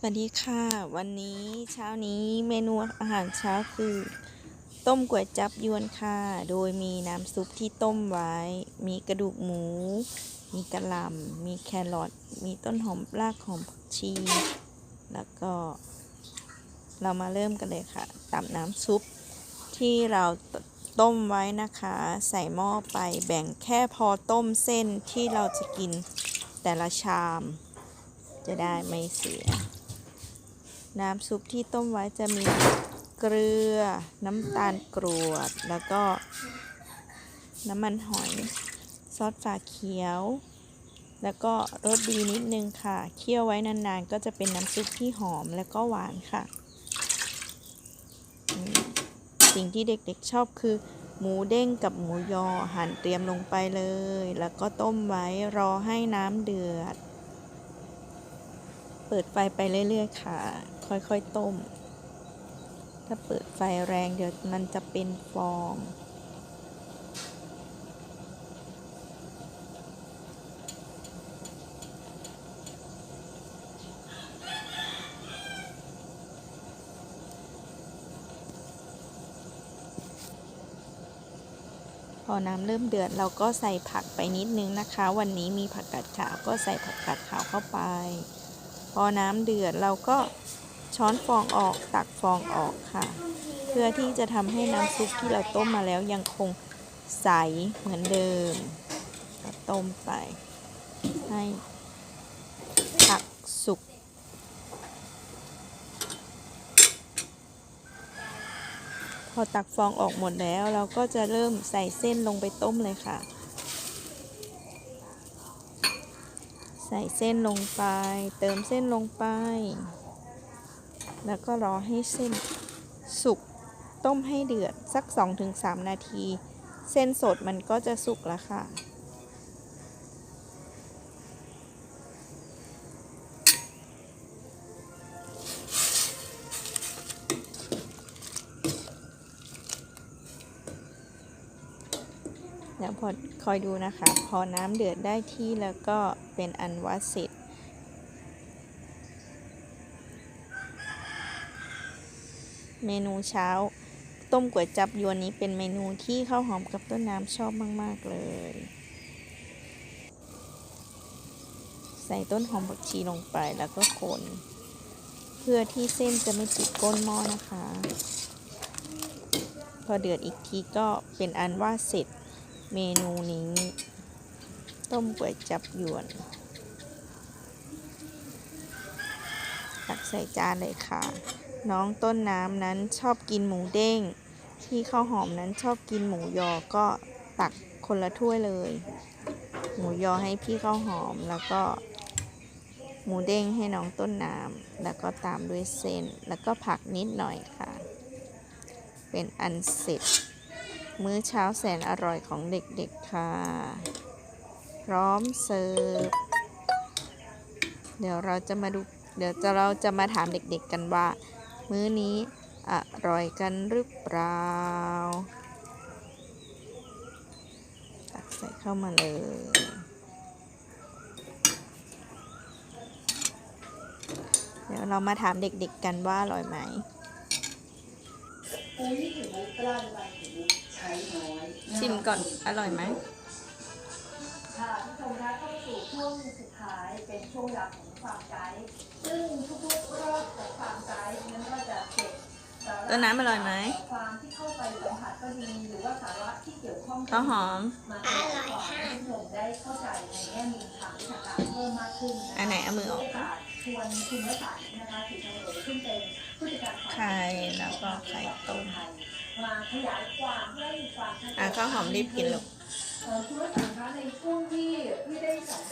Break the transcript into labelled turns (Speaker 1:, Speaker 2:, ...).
Speaker 1: สวัสดีค่ะ วันนี้เช้านี้เมนูอาหารเช้าคือ ต้มก๋วยจับยวนค่ะ โดยมีน้ำซุปที่ต้มไว้ มีกระดูกหมู มีกระหล่ำมีแครอทมีต้นหอมรากหอมผักชี แล้วก็ เรามาเริ่มกันเลยค่ะตับน้ำซุปที่เราต้มไว้นะคะ ใส่หม้อไปแบ่งแค่พอต้มเส้นที่เราจะกินแต่ละชาม จะได้ไม่เสีย น้ำซุปที่ต้มไว้จะมีเกลือ น้ำตาลกรวด แล้วก็น้ำมันหอย ซอสฝาเขียว แล้วก็รสดีนิดนึงค่ะ เคี่ยวไว้นานๆ ก็จะเป็นน้ำซุปที่หอมแล้วก็หวานค่ะ สิ่งที่เด็กๆชอบคือ หมูเด้งกับหมูยอหั่นเตรียมลงไปเลย แล้วก็ต้มไว้รอให้น้ำเดือด เปิดไฟไปเรื่อยๆ ค่ะ ค่อยๆ ต้ม ถ้าเปิดไฟแรงเดี๋ยวมันจะเป็นฟอง พอน้ำเริ่มเดือดเราก็ใส่ผักไปนิดนึงนะคะ วันนี้มีผักกาดขาวก็ใส่ผักกาดขาวเข้าไป อน้ำเดือดเราก็ช้อนฟองออกตักฟองออกค่ะ เพื่อที่จะทำให้น้ำซุปที่เราต้มมาแล้วยังคงใสเหมือนเดิมก็ต้มไป ให้ผักสุก พอตักฟองออกหมดแล้ว เราก็จะเริ่มใส่เส้นลงไปต้มเลยค่ะ ใส่เส้นลงไป เติมเส้นลงไป แล้วก็รอให้เส้นสุกต้มให้เดือดสัก 2-3 นาที เส้นสดมันก็จะสุกแล้วค่ะ แล้วพอคอยดูนะคะ พอน้ำเดือดได้ที่แล้วก็เป็นอันว่าเสร็จ เมนูเช้า ต้มก๋วยจับยวนนี้เป็นเมนูที่ข้าวหอมกับต้นน้ำชอบมาก ๆ เลย ใส่ต้นหอมผักชีลงไปแล้วก็คน เพื่อที่เส้นจะไม่ติดก้นหม้อนะคะ พอเดือดอีกทีก็เป็นอันว่าเสร็จ เมนูนี้ ต้มก๋วยจับยวน ตักใส่จานเลยค่ะ น้องต้นน้ำนั้นชอบกินหมูเด้ง ที่ข้าวหอมนั้นชอบกินหมูยอก็ตักคนละถ้วยเลย หมูยอให้พี่ข้าวหอมแล้วก็หมูเด้งให้น้องต้นน้ำแล้วก็ตามด้วยเส้น แล้วก็ผักนิดหน่อยค่ะ เป็นอันเสร็จ มื้อเช้าแสนอร่อยของเด็กๆค่ะ พร้อมเสิร์ฟ เดี๋ยวเราจะมาดู เดี๋ยวจะเราจะมาถามเด็กๆกันว่า มื้อนี้อร่อยกันหรือเปล่า ตักใส่เข้ามาเลยเดี๋ยวเรามาถามเด็กๆกันว่าอร่อยไหม ชิมก่อน อร่อยไหม
Speaker 2: ค่ะทุกคนคะเข้าสู่ช่วงสุดท้ายเป็นช่วงเวลาของฟาร์มไกด์ซึ่งทุกๆรอบของฟาร์มไกด์นั้นก็จะเก็บสาระ
Speaker 1: ต้นน้ำอร่อยไหม
Speaker 2: ฟาร์มที่เข้าไปสัมผัสก็ดีหรือว่าสาระที่เกี่ยวข้อง
Speaker 1: ข้าวหอม
Speaker 2: มาอร่อยค่ะให้ผู้ชมได้เข้าใจในแง่มุมทางวิชาการเพิ่มมากขึ้นนะคะ
Speaker 1: อันไหนเอามือออก
Speaker 2: โอกาสชวนคุณวสันต์นะคะถือทางเอ๋ยซึ่งเป็นผู้จัดการฝ่าย
Speaker 1: ไข่แล้วก็ไข่ต้ม
Speaker 2: มาขยายความเพื่อให้มีความชัดเจน
Speaker 1: อะข้าวหอมรีบกินลูก
Speaker 2: เอ่อคุณวสันต์คะในช่วงที่ที่ได้สัม